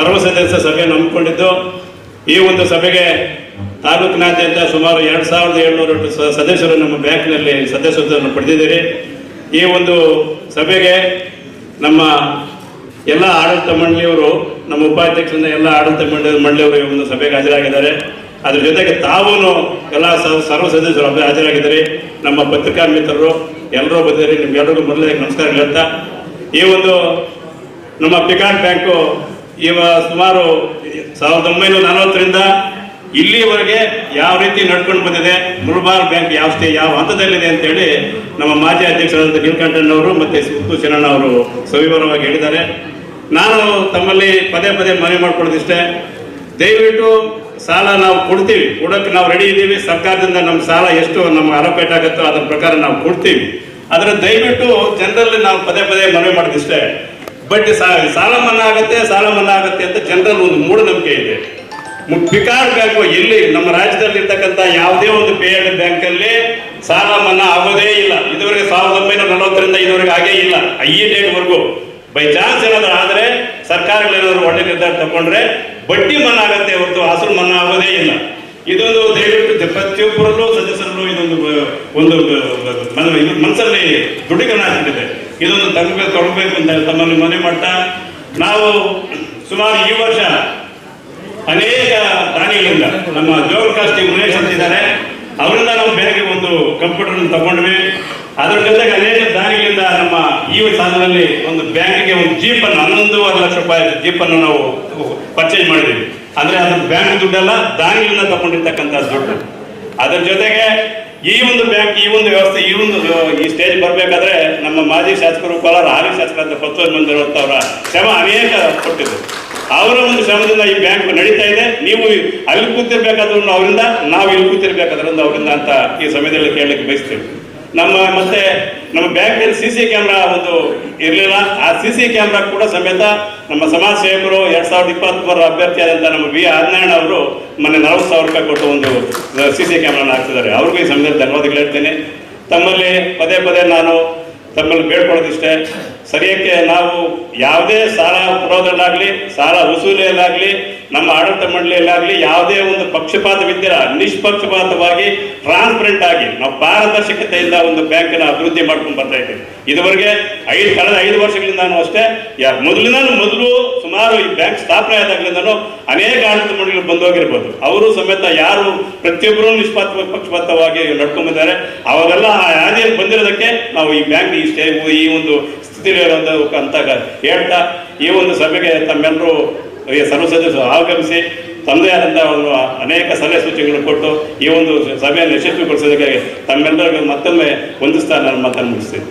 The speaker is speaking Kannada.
ಸರ್ವ ಸದಸ್ಯ ಸಭೆ ನಂಬಿಕೊಂಡಿದ್ದು ಈ ಒಂದು ಸಭೆಗೆ ತಾಲೂಕಿನಾದ್ಯಂತ ಸುಮಾರು ಎರಡು ಸಾವಿರದ ಏಳ್ನೂರು ಸದಸ್ಯರು ನಮ್ಮ ಬ್ಯಾಂಕ್ನಲ್ಲಿ ಸದಸ್ಯತ್ವವನ್ನು ಪಡೆದಿದ್ದೀರಿ. ಈ ಒಂದು ಸಭೆಗೆ ನಮ್ಮ ಎಲ್ಲ ಆಡಳಿತ ಮಂಡಳಿಯವರು, ನಮ್ಮ ಉಪಾಧ್ಯಕ್ಷರಿಂದ ಎಲ್ಲ ಆಡಳಿತ ಮಂಡಳಿ ಮಂಡಳಿಯವರು ಈ ಒಂದು ಸಭೆಗೆ ಹಾಜರಾಗಿದ್ದಾರೆ. ಅದ್ರ ಜೊತೆಗೆ ತಾವೂ ಎಲ್ಲ ಸರ್ವ ಸದಸ್ಯರು ಹಾಜರಾಗಿದ್ದಾರೆ. ನಮ್ಮ ಪತ್ರಿಕಾ ಮಿತ್ರರು, ಎಲ್ಲರೂ ಬಂದಿದ್ದಾರೆ. ನಿಮ್ಗೆಲ್ಲರಿಗೂ ಮೊದಲೇ ನಮಸ್ಕಾರ ಹೇಳ್ತಾ ಈ ಒಂದು ನಮ್ಮ ಪಿಕಾನ್ ಬ್ಯಾಂಕು ಇವ ಸುಮಾರು ಸಾವಿರದ ಒಂಬೈನೂರ ನಲವತ್ತರಿಂದ ಇಲ್ಲಿವರೆಗೆ ಯಾವ ರೀತಿ ನಡ್ಕೊಂಡು ಬಂದಿದೆ ಮುಳುಬಾರ್ ಬ್ಯಾಂಕ್ ಯಾವ ಸ್ಟೇ, ಯಾವ ಹಂತದಲ್ಲಿದೆ ಅಂತೇಳಿ ನಮ್ಮ ಮಾಜಿ ಅಧ್ಯಕ್ಷರಾದ ನೀಲಕಂಠಣ್ಣವರು ಮತ್ತೆ ಸುತ್ತು ಚೆನ್ನಣ್ಣ ಅವರು ಸವಿವರವಾಗಿ ಹೇಳಿದ್ದಾರೆ. ನಾನು ತಮ್ಮಲ್ಲಿ ಪದೇ ಪದೇ ಮನವಿ ಮಾಡ್ಕೊಳ್ಳೋದಿಷ್ಟೇ, ದಯವಿಟ್ಟು ಸಾಲ ನಾವು ಕೊಡ್ತೀವಿ. ಕೊಡೋಕ್ಕೆ ನಾವು ರೆಡಿ ಇದ್ದೀವಿ. ಸರ್ಕಾರದಿಂದ ನಮ್ಮ ಸಾಲ ಎಷ್ಟು, ನಮ್ಮ ಅಲೋಕೇಟ್ ಆಗುತ್ತೋ ಅದ್ರ ಪ್ರಕಾರ ನಾವು ಕೊಡ್ತೀವಿ. ಆದರೆ ದಯವಿಟ್ಟು ಜನರಲ್ಲಿ ನಾವು ಪದೇ ಪದೇ ಮನವಿ ಮಾಡೋದಿಷ್ಟೇ ಬಡ್ಡಿ ಸಾಲ ಮನ್ನಾ ಆಗುತ್ತೆ, ಸಾಲ ಮನ್ನಾ ಆಗುತ್ತೆ ಅಂತ ಜನರಲ್ಲಿ ಒಂದು ಮೂಢನಂಬಿಕೆ ಇದೆ. ಪಿಕಾರ್ ಬ್ಯಾಂಕು ಎಲ್ಲಿ? ನಮ್ಮ ರಾಜ್ಯದಲ್ಲಿ ಇರ್ತಕ್ಕಂಥ ಯಾವುದೇ ಒಂದು ಪೇಯ್ಡ್ ಬ್ಯಾಂಕ್ ಅಲ್ಲಿ ಸಾಲ ಮನ್ನಾ ಆಗೋದೇ ಇಲ್ಲ. ಇದುವರೆಗೆ ಸಾವಿರದ ಒಂಬೈನೂರ ನಲವತ್ತರಿಂದ ಇದುವರೆಗೆ ಆಗೇ ಇಲ್ಲ. ಈ ಡೇಟ್ ವರೆಗೂ. ಬೈ ಚಾನ್ಸ್ ಏನಾದ್ರು ಆದ್ರೆ ಸರ್ಕಾರಗಳೇನಾದ್ರು ಒಳ್ಳೆ ನಿರ್ಧಾರ ತಗೊಂಡ್ರೆ ಬಡ್ಡಿ ಮನ್ನಾ ಆಗತ್ತೆ ಹೊರತು ಹಸಿರು ಮನ್ನಾ ಆಗೋದೇ ಇಲ್ಲ. ಇದೊಂದು ದಯವಿಟ್ಟು ಪ್ರತಿಯೊಬ್ಬರಲ್ಲೂ ಸದಸ್ಯರಲ್ಲೂ ಇದೊಂದು, ಒಂದು ಮನಸ್ಸಲ್ಲಿ ದೃಢೀಕರಣ ಆಗ್ತಿದೆ ಇದೊಂದು ತಗಬೇಕು ಕೊಡಬೇಕು ಅಂತ ತಮ್ಮಲ್ಲಿ ಮನವಿ ಮಾಡ್ತಾ, ನಾವು ಸುಮಾರು ಈ ವರ್ಷ ಅನೇಕ ದಾನಿಗಳಿಂದ ನಮ್ಮ ಜೋಗಕಾಸ್ಟ್ ಉಮೇಶ್ ಅಂತ ಇದ್ದಾರೆ. ಅವರಿಂದ ನಾವು ಬೇರೆ ಒಂದು ಕಂಪ್ಯೂಟರ್ ತಗೊಂಡ್ವಿ. ಅದ್ರ ಜೊತೆಗೆ ಅನೇಕ ದಾನಿಗಳಿಂದ ನಮ್ಮ ಈ ಸಾಲದಲ್ಲಿ ಒಂದು ಬ್ಯಾಂಕಿಗೆ ಒಂದು ಜೀಪ್ ಅನ್ನು ಹನ್ನೊಂದೂವರೆ ಲಕ್ಷ ರೂಪಾಯಿ ಜೀಪ್ ಅನ್ನು ನಾವು ಪರ್ಚೇಸ್ ಮಾಡಿದ್ವಿ. ಅಂದ್ರೆ ಅದು ಬ್ಯಾಂಕ್ ದುಡ್ಡೆಲ್ಲ ದಾನಿಗಳಿಂದ ತಗೊಂಡಿರ್ತಕ್ಕಂಥ ದುಡ್ಡು. ಅದರ ಜೊತೆಗೆ ಈ ಒಂದು ಬ್ಯಾಂಕ್, ಈ ಒಂದು ವ್ಯವಸ್ಥೆ, ಈ ಒಂದು, ಈ ಸ್ಟೇಜ್ ಬರಬೇಕಾದ್ರೆ ನಮ್ಮ ಮಾಜಿ ಶಾಸಕರು ಕೋಲಾರ ಹಾಲಿ ಶಾಸಕರಾದ ಪ್ರಚೋದ್ ಮಂದಿರವತ್ತ ಅವರ ಶ್ರಮ ಅನೇಕ ಕೊಟ್ಟಿದ್ದರು ಅವರ ಒಂದು ಶ್ರಮದಿಂದ ಈ ಬ್ಯಾಂಕ್ ನಡೀತಾ ಇದೆ. ನೀವು ಅಲ್ಲಿ ಕೂತಿರ್ಬೇಕಾದ್ರೂ ಅವರಿಂದ, ನಾವು ಇಲ್ಲಿ ಕೂತಿರ್ಬೇಕಾದ್ರಿಂದ ಅವರಿಂದ ಅಂತ ಈ ಸಮಯದಲ್ಲಿ ಕೇಳಲಿಕ್ಕೆ ಬಯಸ್ತೇವೆ. ನಮ್ಮ ಮತ್ತೆ ನಮ್ಮ ಬ್ಯಾಂಕಲ್ಲಿ ಸಿ ಸಿ ಕ್ಯಾಮ್ರಾ ಒಂದು ಇರಲಿಲ್ಲ. ಆ ಸಿ ಸಿ ಕ್ಯಾಮ್ರಾ ಕೂಡ ಸಮೇತ ನಮ್ಮ ಸಮಾಜ ಸೇವಕರು ಎರಡ್ ಸಾವಿರದ ಇಪ್ಪತ್ಮೂರರ ಅಭ್ಯರ್ಥಿಯಾದಂಥ ನಮ್ಮ ವಿ ಆರ್ನಾರಾಯಣ ಅವರು ಮೊನ್ನೆ ನಲವತ್ತು ಸಾವಿರ ರೂಪಾಯಿ ಕೊಟ್ಟು ಒಂದು ಸಿ ಸಿ ಕ್ಯಾಮ್ರಾನ ಹಾಕ್ತಿದ್ದಾರೆ ಅವ್ರಿಗೂ ಈ ಸಮಯದಲ್ಲಿ ಧನ್ಯವಾದಗಳು ಹೇಳ್ತೇನೆ. ತಮ್ಮಲ್ಲಿ ಪದೇ ಪದೇ ನಾನು ತಮ್ಮಲ್ಲಿ ಬೇಡ್ಕೊಳ್ಳೋದಿಷ್ಟೇ. ಸರಿಯಕ್ಕೆ ನಾವು ಯಾವುದೇ ಸಾಲ ಕೊಡೋದ್ರಲ್ಲಾಗ್ಲಿ ಸಾಲ ವಸೂಲಿಯಲ್ಲಾಗಲಿ, ನಮ್ಮ ಆಡಳಿತ ಮಂಡಳಿಯಲ್ಲಾಗಲಿ ಯಾವುದೇ ಒಂದು ಪಕ್ಷಪಾತವಿದ್ದಿರ ನಿಷ್ಪಕ್ಷಪಾತವಾಗಿ ಟ್ರಾನ್ಸ್ಪರೆಂಟ್ ಆಗಿ ನಾವು ಪಾರದರ್ಶಕತೆಯಿಂದ ಒಂದು ಬ್ಯಾಂಕನ್ನು ಅಭಿವೃದ್ಧಿ ಮಾಡ್ಕೊಂಡು ಬರ್ತಾ ಇದ್ದೀವಿ. ಇದುವರೆಗೆ ಐದು ಕಳೆದ ಐದು ವರ್ಷಗಳಿಂದಾನು ಅಷ್ಟೇ ಮೊದಲಿನ ಮೊದಲು ಸುಮಾರು ಈ ಬ್ಯಾಂಕ್ ಸ್ಥಾಪನೆ ಆದಾಗಲಿಂದನೂ ಅನೇಕ ಆಡಳಿತ ಮಂಡಳಿಗಳು ಬಂದು ಹೋಗಿರ್ಬೋದು. ಅವರು ಸಮೇತ ಯಾರು ಪ್ರತಿಯೊಬ್ಬರು ನಿಷ್ಪಾತ ಪಕ್ಷಪಾತವಾಗಿ ನಡ್ಕೊಂಡಿದ್ದಾರೆ ಅವಾಗೆಲ್ಲ ಆ ಹಾದಿಯಲ್ಲಿ ಬಂದಿರೋದಕ್ಕೆ ನಾವು ಈ ಬ್ಯಾಂಕ್ ಈ ಸ್ಟೇ ಈ ಒಂದು ಸ್ಥಿತಿಲಿರೋದು ಅಂತ ಹೇಳ್ತಾ, ಈ ಒಂದು ಸಭೆಗೆ ತಮ್ಮೆಲ್ಲರೂ ಈ ಸರ್ವ ಸದಸ್ಯರು ಆಗಮಿಸಿ ಆದಂತಹ ಒಂದು ಅನೇಕ ಸಲಹೆ ಸೂಚನೆಗಳನ್ನು ಕೊಟ್ಟು ಈ ಒಂದು ಸಭೆಯನ್ನು ಯಶಸ್ವಿಗೊಳಿಸೋದಕ್ಕೆ ತಮ್ಮೆಲ್ಲರಿಗೂ ಮತ್ತೊಮ್ಮೆ ಹೊಂದಿಸ್ತಾ ನಾನು ಮಾತನ್ನು ಮುಗಿಸ್ತೀನಿ